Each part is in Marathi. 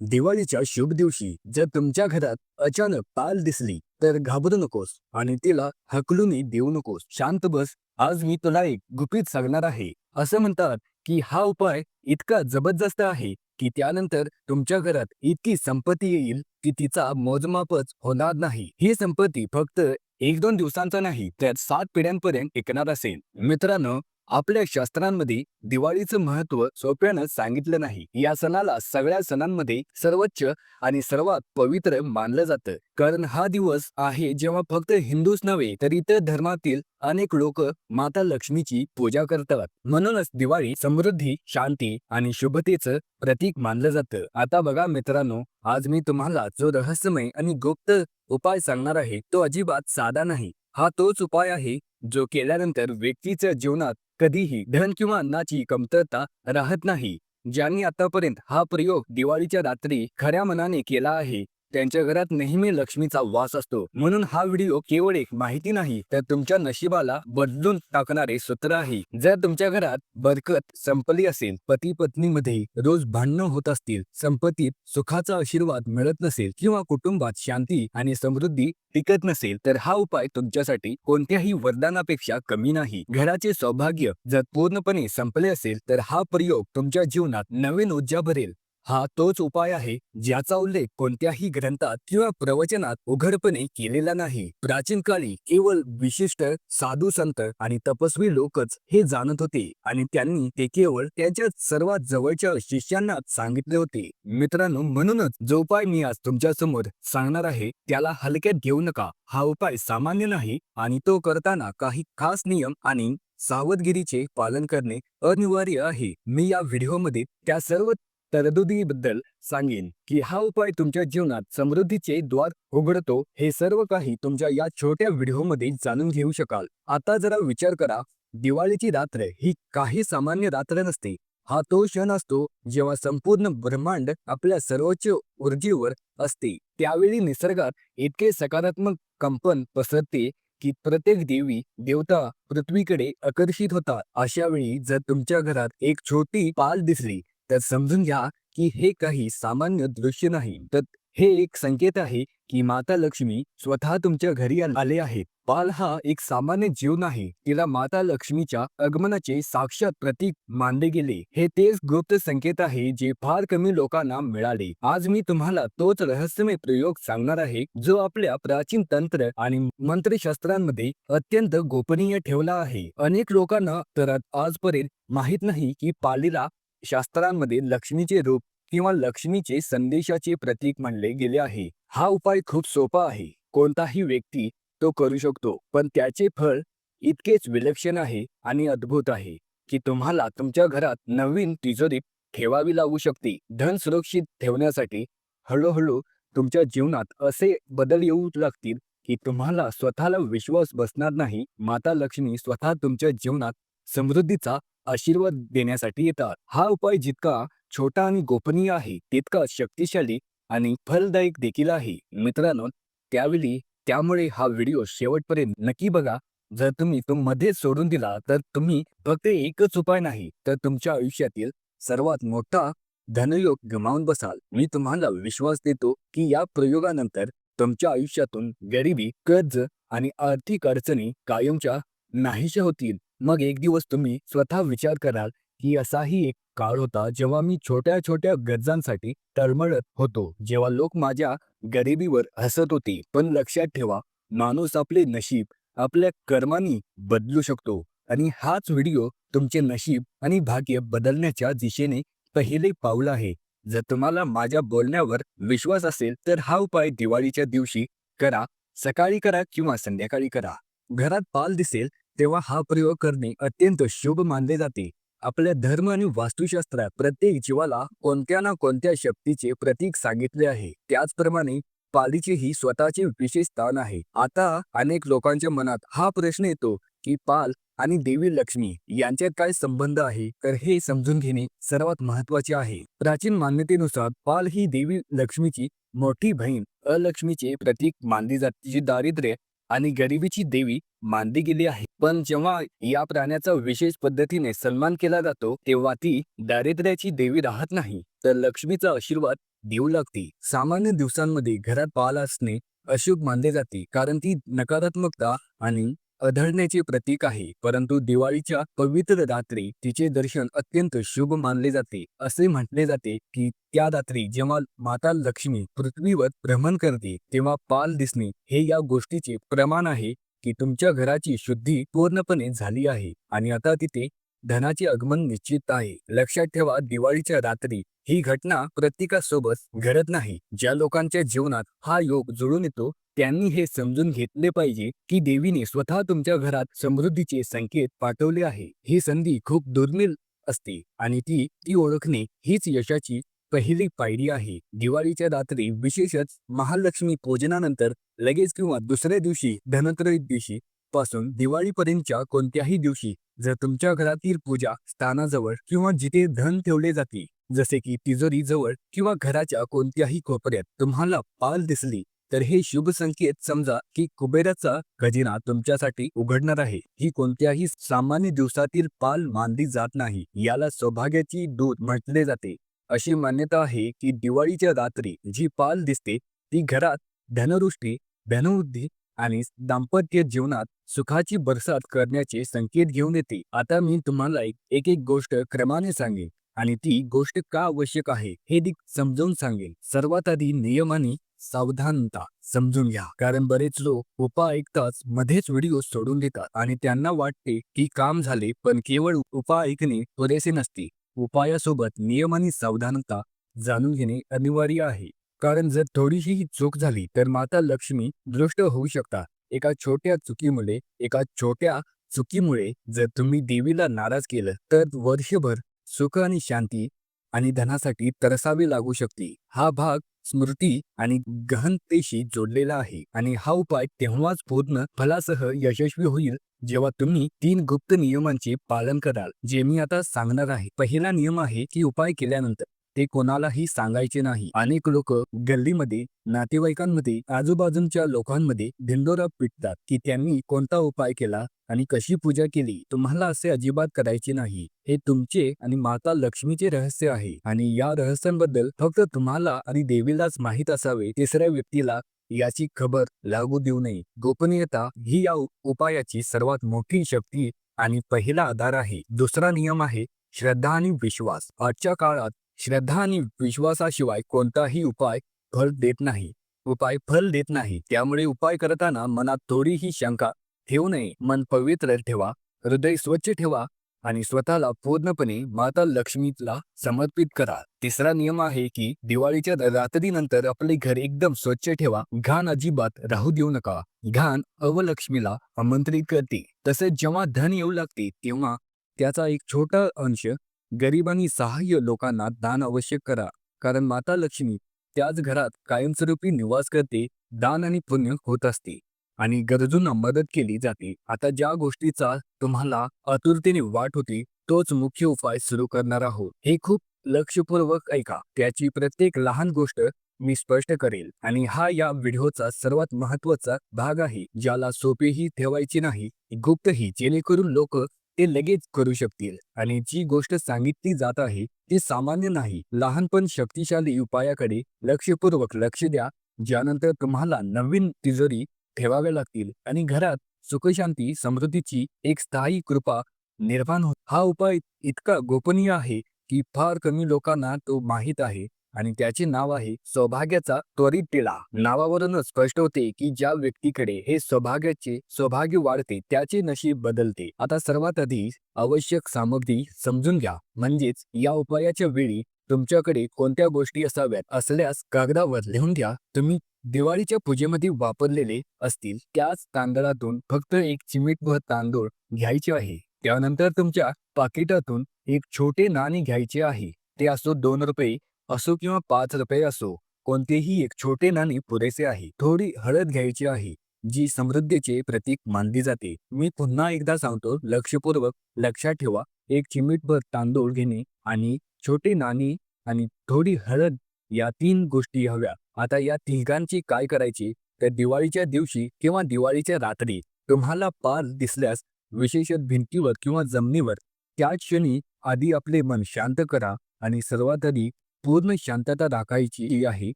दिवाळीच्या शुभ दिवशी जर तुमच्या घरात अचानक पाल दिसली तर घाबरू नकोस आणि तिला हकलूनही देऊ नकोस. शांत बस. आज मी तुला एक गुपित सांगणार आहे. असं म्हणतात की हा उपाय इतका जबरदस्त आहे की त्यानंतर तुमच्या घरात इतकी संपत्ती येईल की तिचा मोजमापच होणार नाही. ही संपत्ती फक्त एक दोन दिवसांचा नाही तर सात पिढ्यांपर्यंत टिकणार असेल. मित्रांनो आपल्या शास्त्रांमध्ये दिवाळीचं महत्त्व सोप्यानं सांगितलं नाही. या सणाला सगळ्या सणांमध्ये सर्वोच्च आणि सर्वात पवित्र मानलं जातं. कारण हा दिवस आहे जेव्हा फक्त हिंदूच नव्हे तर इतर धर्मातील अनेक लोक माता लक्ष्मीची पूजा करतात. म्हणूनच दिवाळी समृद्धी शांती आणि शुभतेचं प्रतीक मानलं जातं. आता बघा मित्रांनो आज मी तुम्हाला जो रहस्यमय आणि गुप्त उपाय सांगणार आहे तो अजिबात साधा नाही. हा तोच उपाय आहे जो केल्यानंतर व्यक्तीच्या जीवनात कधीही धन किंवा अन्नाची कमतरता राहत नाही ज्यांनी आतापर्यंत हा प्रयोग दिवाळीच्या रात्री खऱ्या मनाने केला आहे. त्यांच्या घरात नेहमी लक्ष्मीचा वास असतो. म्हणून हा व्हिडिओ केवळ एक माहिती नाही तर तुमच्या नशिबाला बदलून टाकणारे सूत्र आहे. जर तुमच्या घरात बरकत संपली असेल पती पत्नीमध्ये रोज भांडणं होत असतील संपत्तीत सुखाचा आशीर्वाद मिळत नसेल किंवा कुटुंबात शांती आणि समृद्धी टिकत नसेल तर हा उपाय तुमच्यासाठी कोणत्याही वरदानापेक्षा कमी नाही. घराचे सौभाग्य जर पूर्णपणे संपले असेल तर हा प्रयोग तुमच्या जीवनात नवीन ऊर्जा भरेल. हा तोच उपाय आहे ज्याचा उल्लेख कोणत्याही ग्रंथात किंवा प्रवचनात उघडपणे केलेला नाही. प्राचीन काळी केवळ विशिष्ट साधू संत आणि तपस्वी लोकच हे जाणत होते आणि त्यांनी ते केवळ त्यांच्या सर्वात जवळच्या शिष्यांनाच सांगितले होते. मित्रांनो म्हणूनच जो उपाय मी आज तुमच्यासमोर सांगणार आहे त्याला हलक्यात घेऊ नका. हा उपाय सामान्य नाही आणि तो करताना काही खास नियम आणि सावधगिरीचे पालन करणे अनिवार्य आहे. मी या व्हिडिओमध्ये त्या सर्व तरतुदीबद्दल सांगेन की हा उपाय तुमच्या जीवनात समृद्धीचे द्वार उघडतो हे सर्व काही तुमच्या या छोट्या व्हिडिओमध्ये जाणून घेऊ शकाल. आता जरा विचार करा दिवाळीची रात्र ही काही सामान्य रात्र नसते. हा तो क्षण असतो जेव्हा संपूर्ण ब्रह्मांड आपल्या सर्वोच्च ऊर्जेवर असते. त्यावेळी निसर्गात इतके सकारात्मक कंपन पसरते की प्रत्येक देवी देवता पृथ्वीकडे आकर्षित होतात. अशा वेळी जर तुमच्या घरात एक छोटी पाल दिसली तर समजून घ्या की हे काही सामान्य दृश्य नाही. तर हे एक संकेत आहे की माता लक्ष्मी स्वतः तुमच्या घरी आले आहेत. पाल हा एक सामान्य जीव नाही. तिला माता लक्ष्मीच्या आगमनाचे साक्षात प्रतीक मानले गेले. हे तेच गुप्त संकेत आहे जे फार कमी लोकांना मिळाले. आज मी तुम्हाला तोच रहस्यमय प्रयोग सांगणार आहे जो आपल्या प्राचीन तंत्र आणि मंत्रशास्त्रांमध्ये अत्यंत गोपनीय ठेवला आहे. अनेक लोकांना तर आजपर्यंत माहीत नाही की पालीला शास्त्रांमध्ये लक्ष्मीचे रूप किंवा लक्ष्मीचे संदेशाचे प्रतीक मानले गेले आहे. हा उपाय खूप सोपा आहे. कोणताही व्यक्ती तो करू शकतो पण त्याचे फळ इतकेच विलक्षण आहे आणि अद्भुत आहे की तुम्हाला तुमच्या घरात नवीन तिजोरी ठेवावी लागू शकते. धन सुरक्षित ठेवण्यासाठी हळूहळू तुमच्या जीवनात असे बदल येऊ लागतील की तुम्हाला स्वतःला विश्वास बसणार नाही. माता लक्ष्मी स्वतः तुमच्या जीवनात समृद्धीचा आशीर्वाद देण्यासाठी येतात. हा उपाय जितका छोटा आणि गोपनीय आहे तितका शक्तिशाली आणि फलदायक देखील आहे. मित्रांनो त्यावेळी त्यामुळे हा व्हिडिओ शेवटपर्यंत नक्की बघा. जर तुम्ही तो मध्येच सोडून दिला तर तुम्ही फक्त एकच उपाय नाही तर तुमच्या आयुष्यातील सर्वात मोठा धनयोग गमावून बसाल. मी तुम्हाला विश्वास देतो की या प्रयोगानंतर तुमच्या आयुष्यातून गरिबी कर्ज आणि आर्थिक अडचणी कायमच्या नाहीशा होतील. मग एक दिवस तुम्ही स्वतः विचार कराल की असाही एक काळ होता जेव्हा मी छोट्या छोट्या गरजांसाठी तळमळत होतो. जेव्हा लोक माझ्या गरिबीवर हसत होते पण लक्षात ठेवा माणूस आपले नशीब आपल्या कर्मानी बदलू शकतो. आणि हाच व्हिडिओ तुमचे नशीब आणि भाग्य बदलण्याच्या दिशेने पहिले पाऊल आहे. जर तुम्हाला माझ्या बोलण्यावर विश्वास असेल तर हा उपाय दिवाळीच्या दिवशी करा. सकाळी करा किंवा संध्याकाळी करा. घरात पाल दिसेल तेव्हा हा प्रयोग करणे अत्यंत शुभ मानले जाते. आपल्या धर्म आणि वास्तुशास्त्रात प्रत्येक जीवाला कोणत्या ना कोणत्या शक्तीचे प्रतीक सांगितले आहे. त्याचप्रमाणे पालीचेही स्वतःचे विशेष स्थान आहे. आता अनेक लोकांच्या मनात हा प्रश्न येतो की पाल आणि देवी लक्ष्मी यांच्यात काय संबंध आहे? तर हे समजून घेणे सर्वात महत्त्वाचे आहे. प्राचीन मान्यतेनुसार पाल ही देवी लक्ष्मीची मोठी बहीण अलक्ष्मीचे प्रतीक मानली जाते. जी दारिद्र्य आणि गरिबीची देवी मानली गेली आहे. पण जेव्हा या प्राण्याचा विशेष पद्धतीने सन्मान केला जातो तेव्हा ती दारिद्र्याची देवी राहत नाही. तर लक्ष्मीचा आशीर्वाद देऊ लागते. सामान्य दिवसांमध्ये घरात पाल असणे अशुभ मानले जाते कारण ती नकारात्मकता आणि अधळण्याचे प्रतीक आहे. परंतु दिवाळीच्या पवित्र रात्री तिचे दर्शन अत्यंत शुभ मानले जाते. असे म्हटले जाते की त्या रात्री जेव्हा माता लक्ष्मी पृथ्वीवर भ्रमण करते तेव्हा पाल दिसणे हे या गोष्टीचे प्रमाण आहे की तुमच्या घराची शुद्धी पूर्णपणे झाली आहे आणि आता तिथे धनाचे आगमन निश्चित आहे. लक्षात ठेवा दिवाळीच्या रात्री ही घटना प्रत्येकासोबत घडत नाही. ज्या लोकांच्या जीवनात हा योग जुळून येतो त्यांनी हे समजून घेतले पाहिजे की देवीने स्वतः तुमच्या घरात समृद्धीचे संकेत पाठवले आहे. ही संधी खूप दुर्मिळ असते आणि ती ती ओळखणे हीच यशाची पहिली पायरी आहे. दिवाळीच्या रात्री विशेषच महालक्ष्मी पूजनानंतर लगेच किंवा दुसऱ्या दिवशी धनत्रयोदशी दिवशी पासून दिवाळीपर्यंतच्या कोणत्याही दिवशी जर तुमच्या घरातील पूजा स्थानाजवळ किंवा जिथे धन ठेवले जाते जसे की तिजोरी जवळ किंवा घराच्या कोणत्याही कोपऱ्यात तुम्हाला पाल दिसली तर हे शुभ संकेत समजा की कुबेराचा खजिना तुमच्यासाठी उघडणार आहे. ही कोणत्याही सामान्य दिवसातील पाल मानली जात नाही. याला सौभाग्याची दूत म्हटले जाते. अशी मान्यता आहे की दिवाळीच्या रात्री जी पाल दिसते ती घरात धनवृष्टी धनवृद्धी आणि दाम्पत्य जीवनात सुखाची बरसात करण्याचे संकेत घेऊन येते. आता मी तुम्हाला एक एक गोष्ट क्रमाने सांगेन आणि ती गोष्ट का आवश्यक आहे हे दिक समजावून सांगेन. सर्वात आधी नियम आणि सावधानता समजून घ्या. कारण बरेच लोक उपाय ऐकताच मध्येच व्हिडिओ सोडून देतात आणि त्यांना वाटते की काम झाले पण केवळ उपाय ऐकणे पुरेसे नसते. उपायासोबत नियम आणि सावधानता जाणून घेणे अनिवार्य आहे. कारण जर थोडीशी चूक झाली तर माता लक्ष्मी दृष्ट होऊ शकतात. एका छोट्या चुकीमुळे एका छोट्या चुकीमुळे जर तुम्ही देवीला नाराज केलं तर वर्षभर सुख आणि शांती आणि धनासाठी तरसावे लागू शकते. हा भाग स्मृती आणि गहनतेशी जोडलेला आहे आणि हा उपाय तेव्हाच पूर्ण फलासह यशस्वी होईल जेव्हा तुम्ही तीन गुप्त नियमांचे पालन कराल जे मी आता सांगणार आहे. पहिला नियम आहे की उपाय केल्यानंतर ते कोणालाही सांगायचे नाही. अनेक लोक गल्लीमध्ये नातेवाईकांमध्ये आजूबाजूच्या लोकांमध्ये धिंडोरा पिटतात की त्यांनी कोणता उपाय केला आणि कशी पूजा केली. तुम्हाला असे अजिबात करायचे नाही. हे तुमचे आणि माता लक्ष्मीचे रहस्य आहे. आणि या रहस्यांबद्दल फक्त तुम्हाला आणि देवीलाच माहीत असावे. तिसऱ्या व्यक्तीला याची खबर लागू देऊ नये. गोपनीयता ही या उपायाची सर्वात मोठी शक्ती आणि पहिला आधार आहे. दुसरा नियम आहे श्रद्धा आणि विश्वास. आजच्या काळात श्रद्धा आणि विश्वासाशिवाय कोणताही उपाय फल देत नाही. उपाय फल देत नाही. त्यामुळे उपाय करताना मनात थोडीही शंका ठेवू नये. मन पवित्र ठेवा. हृदय स्वच्छ ठेवा. आणि स्वतःला पूर्णपणे माता लक्ष्मीला समर्पित करा. तिसरा नियम आहे की दिवाळीच्या रात्रीनंतर आपले घर एकदम स्वच्छ ठेवा. घाण अजिबात राहू देऊ नका. घाण अवलक्ष्मीला आमंत्रित करते. तसेच जेव्हा धन येऊ लागते तेव्हा त्याचा एक छोटा अंश गरिबांनी सहाय्य लोकांना दान आवश्यक करा. कारण माता लक्ष्मी त्याच घरात कायमस्वरूपी निवास करते दान आणि पुण्य होत असते. आणि गरजूंना मदत केली जाते. आता ज्या गोष्टीचा तुम्हाला आतुरतेने वाट होती तोच मुख्य उपाय सुरू करणार आहोत. हे खूप लक्षपूर्वक ऐका. त्याची प्रत्येक लहान गोष्ट मी स्पष्ट करेल. आणि हा या व्हिडिओचा सर्वात महत्त्वाचा भाग आहे ज्याला सोपेही ठेवायचे नाही गुप्तही जेणेकरून लोक ते लगेच करू शकतील आणि जी गोष्ट सांगितली जात आहे ती सामान्य नाही. लहानपण शक्तिशाली उपायाकडे लक्षपूर्वक लक्ष द्या ज्यानंतर तुम्हाला नवीन तिजोरी ठेवाव्या लागतील आणि घरात सुखशांती समृद्धीची एक स्थायी कृपा निर्माण होत. हा उपाय इतका गोपनीय आहे की फार कमी लोकांना तो माहीत आहे. आणि त्याचे नाव आहे सौभाग्याचा त्वरित टिळा नावावरूनच स्पष्ट होते की ज्या व्यक्तीकडे हे सौभाग्याचे सौभाग्य वाढते त्याचे नशीब बदलते. आता सर्वात आधी आवश्यक सामग्री समजून घ्या. म्हणजेच या उपायाच्या वेळी तुमच्याकडे कोणत्या गोष्टी असाव्यात असल्यास कागदावर लिहून द्या. तुम्ही दिवाळीच्या पूजेमध्ये वापरलेले असतील त्याच तांदळातून फक्त एक चिमीटभर तांदूळ घ्यायचे आहे. त्यानंतर तुमच्या पाकिटातून एक छोटे नाणे घ्यायचे आहे. ते असो दोन रुपये असो किंवा पाच रुपये असो कोणतेही एक छोटे नाणे पुरेसे आहे. थोडी हळद घ्यायची आहे जी समृद्धीचे प्रतीक मानली जाते. मी पुन्हा एकदा सांगतो लक्षपूर्वक लक्षात ठेवा. एक चिमीटभर तांदूळ घेणे आणि छोटे नाणी आणि थोडी हळद या तीन गोष्टी हव्या. आता या तिघांची काय करायची? तर दिवाळीच्या दिवशी किंवा दिवाळीच्या रात्री तुम्हाला पाल दिसल्यास विशेषत भिंतीवर किंवा जमिनीवर त्याच क्षणी आधी आपले मन शांत करा आणि सर्वात आधी पूर्ण शांतता राखायची आहे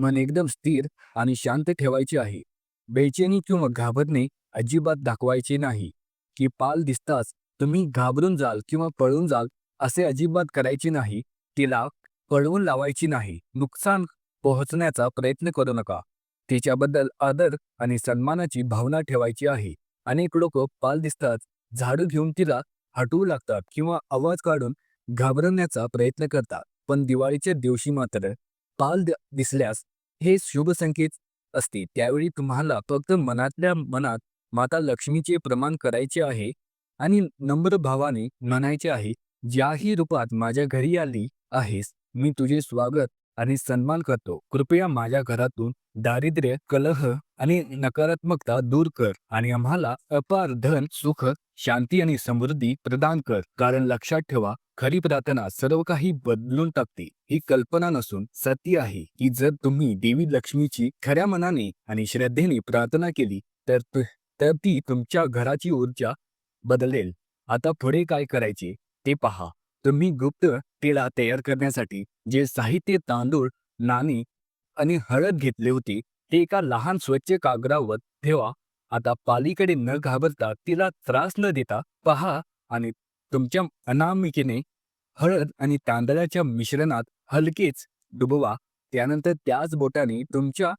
मन एकदम स्थिर आणि शांत ठेवायचे आहे. बेचैनी किंवा घाबरणे अजिबात दाखवायचे नाही की पाल दिसताच तुम्ही घाबरून जाल किंवा पळून जाल असे अजिबात करायचे नाही तिला पळवून लावायची नाही नुकसान पोहोचण्याचा प्रयत्न करू नका. तिच्याबद्दल आदर आणि सन्मानाची भावना ठेवायची आहे. अनेक लोक पाल दिसताच झाडू घेऊन तिला हटवू लागतात किंवा आवाज काढून घाबरवण्याचा प्रयत्न करतात. पण दिवाळीच्या दिवशी मात्र पाल दिसल्यास हे शुभ संकेत असते. त्यावेळी तुम्हाला फक्त मनातल्या मनात माता लक्ष्मीचे प्रमाण करायचे आहे आणि नम्र भावाने म्हणायचे आहे ज्याही रूपात माझ्या घरी आली आहेस मी तुझे स्वागत आणि सन्मान करतो. कृपया माझ्या घरातून दारिद्र्य कलह आणि नकारात्मकता दूर कर आणि आम्हाला अपार धन सुख शांती आणि समृद्धी प्रदान कर. कारण लक्षात ठेवा खरी प्रार्थना सर्व काही बदलून टाकते. ही कल्पना नसून सत्य आहे की जर तुम्ही देवी लक्ष्मीची खऱ्या मनाने आणि श्रद्धेने प्रार्थना केली तर तर ती तुमच्या घराची ऊर्जा बदलेल. आता पुढे काय करायचे? ते पहा. तुम्ही गुप्त टिळा तयार करण्यासाठी जे साहित्य तांदूळ नाणी आणि हळद घेतले होते ते एका लहान स्वच्छ कागदावर ठेवा. आता पालीकडे न घाबरता तिला त्रास न देता पहा आणि तुमच्या अनामिकेने हळद आणि तांदळाच्या मिश्रणात हलकेच डुबवा. त्यानंतर त्याच बोटाने तुमच्या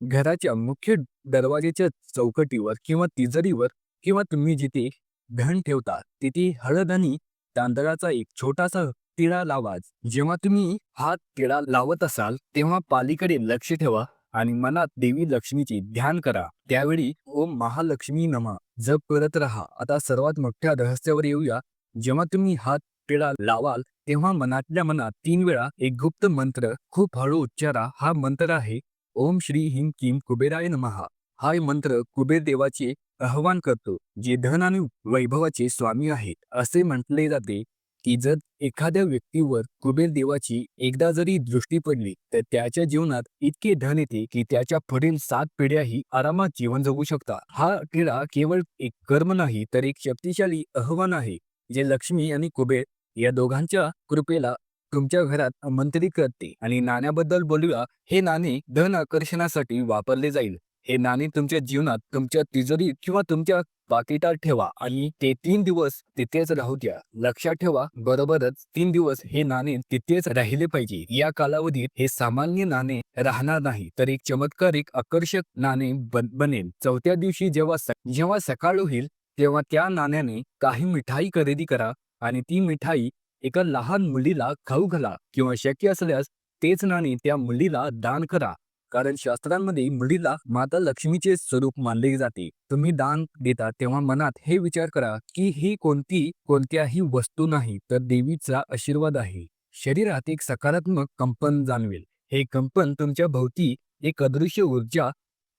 घराच्या मुख्य दरवाजेच्या चौकटीवर किंवा तिजरीवर किंवा तुम्ही जिथे धन ठेवता तिथे हळद आणि तांदळाचा एक छोटासा तिळा लावा. जेव्हा तुम्ही हा तिळा लावत असाल तेव्हा पालीकडे लक्ष ठेवा आणि मनात देवी लक्ष्मीचे ध्यान करा. त्यावेळी ओम महालक्ष्मी नमा. जप करत राहा. आता सर्वात मोठ्या रहस्यावर येऊया. जेव्हा तुम्ही हात टिळा लावाल तेव्हा मनातल्या मनात तीन वेळा एक गुप्त मंत्र खूप हळू उच्चारा हा मंत्र आहे ओम श्री हिम किम कुबेराय नमहा हा मंत्र कुबेर देवाचे आव्हान करतो जे धन आणि वैभवाचे स्वामी आहेत. असे म्हटले जाते की जर एखाद्या व्यक्तीवर कुबेर देवाची एकदा जरी दृष्टी पडली तर त्याच्या जीवनात इतके धन येते की त्याच्या पुढील सात पिढ्याही आरामात जीवन जगू शकतात. हा क्रीडा केवळ एक कर्म नाही तर एक शक्तिशाली आव्हान आहे. जे लक्ष्मी आणि कुबेर या दोघांच्या कृपेला तुमच्या घरात आमंत्रित करते आणि नाण्याबद्दल बोलूया हे नाणे धन आकर्षणासाठी वापरले जाईल. हे नाणे तुमच्या जीवनात तुमच्या तिजोरी किंवा तुमच्या पाकिटात ठेवा आणि ते तीन दिवस तिथेच राहू द्या. लक्षात ठेवा बरोबरच तीन दिवस हे नाणे तिथेच राहिले पाहिजे. या कालावधीत हे सामान्य नाणे राहणार नाही तर एक चमत्कारिक आकर्षक नाणे बनेल. चौथ्या दिवशी जेव्हा जेव्हा सकाळ होईल तेव्हा त्या नाण्याने काही मिठाई खरेदी करा आणि ती मिठाई एका लहान मुलीला खाऊ घाला किंवा शक्य असल्यास तेच नाणे त्या मुलीला दान करा. कारण शास्त्रांमध्ये मुलीला माता लक्ष्मीचे स्वरूप मानले जाते. तुम्ही दान देता तेव्हा मनात हे विचार करा की ही कोणती कोणत्याही वस्तू नाही तर देवीचा आशीर्वाद आहे. शरीरात एक सकारात्मक कंपन जाणवेल. हे कंपन तुमच्या भोवती एक अदृश्य ऊर्जा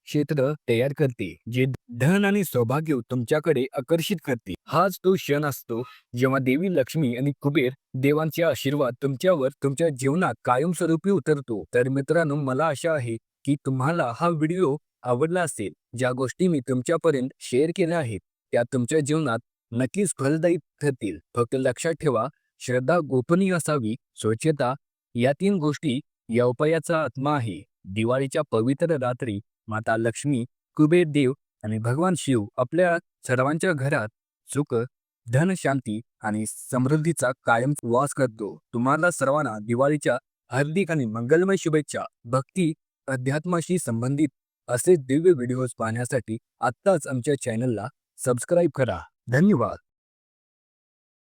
क्षेत्र तयार करते जे धन आणि सौभाग्य तुमच्याकडे आकर्षित करते. हाच तो क्षण असतो जेव्हा देवी लक्ष्मी आणि कुबेर देवांचे आशीर्वाद तुमच्यावर तुमच्या जीवनात कायमस्वरूपी उतरतो. तर मित्रांनो मला आशा आहे की तुम्हाला हा व्हिडिओ आवडला असेल. ज्या गोष्टी मी तुमच्यापर्यंत शेअर केल्या आहेत त्या तुमच्या जीवनात नक्कीच फलदायी ठरतील. फक्त लक्षात ठेवा श्रद्धा गोपनीय असावी. स्वच्छता या तीन गोष्टी या उपायाचा आत्मा आहे. दिवाळीच्या पवित्र रात्री माता लक्ष्मी कुबेर देव आणि भगवान शिव आपल्या सर्वांच्या घरात सुख धन शांती आणि समृद्धीचा कायम वास करतो. तुम्हाला सर्वांना दिवाळीच्या हार्दिक आणि मंगलमय शुभेच्छा. भक्ती अध्यात्माशी संबंधित असे दिव्य व्हिडिओज पाहण्यासाठी आत्ताच आमच्या चॅनलला सबस्क्राईब करा. धन्यवाद.